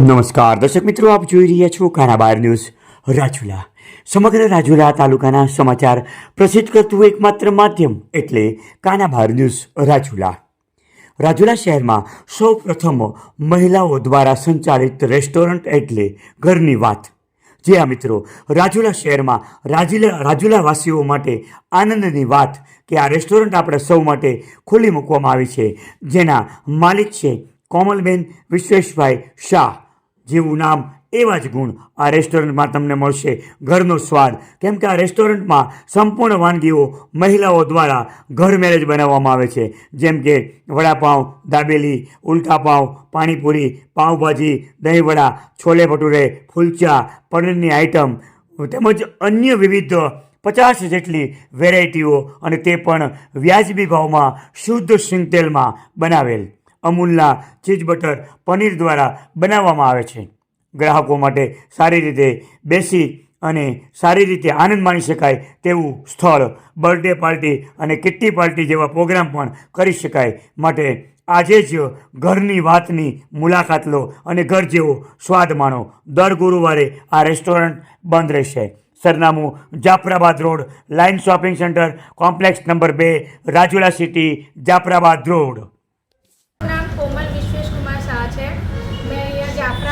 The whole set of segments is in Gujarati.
નમસ્કાર, દર્શક મિત્રો, આપ જોઈ રહ્યા છો કારાબાર ન્યૂઝ, રાજુલા. સમગ્ર રાજુલા તાલુકાના સમાચાર પ્રસિદ્ધ કરતું એકમાત્ર માધ્યમ એટલે કાનાબાર ન્યૂઝ, રાજુલા. રાજુલા શહેરમાં સૌ પ્રથમ મહિલાઓ દ્વારા સંચાલિત રેસ્ટોરન્ટ એટલે ઘરની વાત. જે આ મિત્રો, રાજુલા શહેરમાં રાજુલા, રાજુલાવાસીઓ માટે આનંદની વાત કે આ રેસ્ટોરન્ટ આપણે સૌ માટે ખુલ્લી મૂકવામાં આવી છે. જેના માલિક છે કોમલબેન વિશ્વેશભાઈ શાહ. જેવું નામ એવા જ ગુણ આ રેસ્ટોરન્ટમાં તમને મળશે ઘરનો સ્વાદ. કેમ કે આ રેસ્ટોરન્ટમાં સંપૂર્ણ વાનગીઓ મહિલાઓ દ્વારા ઘર મેરેજ બનાવવામાં આવે છે. જેમ કે વડાપાઉં, દાબેલી ઉલ્ટાપાઉં પાણીપુરી, પાઉંભાજી, દહીંવડા, છોલે ભટુરે, ફૂલચા, પનીરની આઈટમ તેમજ અન્ય વિવિધ પચાસ જેટલી વેરાયટીઓ અને તે પણ વ્યાજબી ભાવમાં શુદ્ધ સિંગ તેલમાં બનાવેલ. અમૂલના ચીઝ બટર પનીર દ્વારા બનાવવામાં આવે છે. ગ્રાહકો માટે સારી રીતે બેસી અને સારી રીતે આનંદ માણી શકાય તેવું સ્થળ, બર્થડે પાર્ટી અને કિટ્ટી પાર્ટી જેવા પ્રોગ્રામ પણ કરી શકાય. માટે આજે જ ઘરની વાતની મુલાકાત લો અને ઘર જેવો સ્વાદ માણો. દર ગુરુવારે આ રેસ્ટોરન્ટ બંધ રહેશે. સરનામું Jafrabad road, line shopping center, complex number બે, રાજુલા સિટી, જાફરાબાદ રોડ.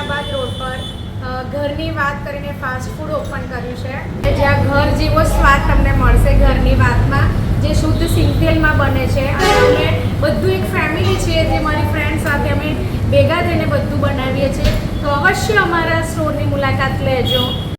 અહીંયા જાફરાબાદ રોડ પર ઘરની વાત કરીને ફાસ્ટ ફૂડ ઓપન કર્યું છે. જ્યાં ઘર જેવો સ્વાદ તમને મળશે ઘરની વાતમાં, જે શુદ્ધ સિંગતેલમાં બને છે. અને અમે બધું એક ફેમિલી છે જે મારી ફ્રેન્ડ સાથે અમે ભેગા થઈને બધું બનાવીએ છીએ. તો અવશ્ય અમારા સ્ટોરની મુલાકાત લેજો.